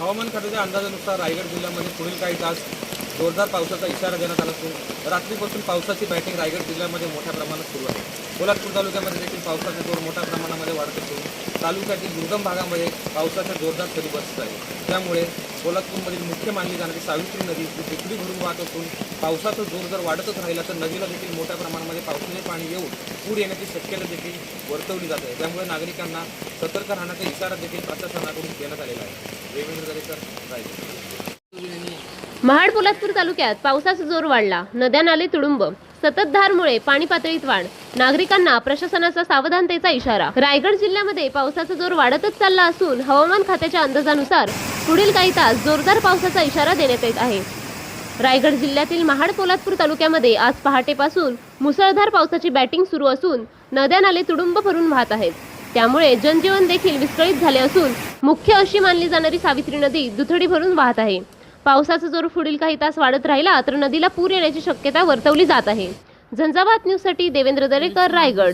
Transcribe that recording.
हवामान खात्याच्या अंदाजानुसार रायगड जिल्ह्यामध्ये पुढील काही तास जोरदार पावसाचा इशारा देण्यात आला असून रात्रीपासून पावसाची बॅटिंग रायगड जिल्ह्यामध्ये मोठ्या प्रमाणात सुरू आहे. पोलादपूर तालुक्यामध्ये देखील पावसाचा जोर मोठ्या प्रमाणामध्ये वाढत असून तालुक्यातील दुर्गम भागामध्ये पावसाच्या जोरदार सरी बसत आहे. त्यामुळे पोलादपूरमधील मुख्य मानली जाणारी सावित्री नदी ही टेकडी भरून वाहत असून पावसाचा जोर जर वाढतच राहिला तर नदीला देखील मोठ्या प्रमाणामध्ये पावसाचे पाणी येऊन पूर येण्याची शक्यता देखील वर्तवली जात. आहे त्यामुळे नागरिकांना सतर्क राहण्याचा इशारा देखील प्रशासनाकडून देण्यात आलेला आहे. देवेंद्र महाड पोलादपूर तालुक्यात पावसाचा जोर वाढला. नद्या नाले तुडुंब. सततधारमुळे पाणी पातळीत वाढ. नागरिकांना प्रशासनाचा सावधानतेचा इशारा. रायगड जिल्ह्यामध्ये पावसाचा जोर वाढतच चालला असून हवामान खात्याच्या अंदाजानुसार पुढील काही तास जोरदार पावसाचा इशारा देण्यात येत आहे. रायगड जिल्ह्यातील महाड पोलादपूर तालुक्यामध्ये आज पहाटेपासून मुसळधार पावसाची बॅटिंग सुरू असून नद्या नाले तुडुंब भरून वाहत आहेत. त्यामुळे जनजीवन देखील विस्कळीत झाले असून मुख्य अशी मानली जाणारी सावित्री नदी दुथडी भरून वाहत आहे. पावसाचा जोर पुढील काही तास वाढत राहिला तर नदीला पूर येण्याची शक्यता वर्तवली जात आहे. झंझावात न्यूजसाठी देवेंद्र दरेकर रायगड.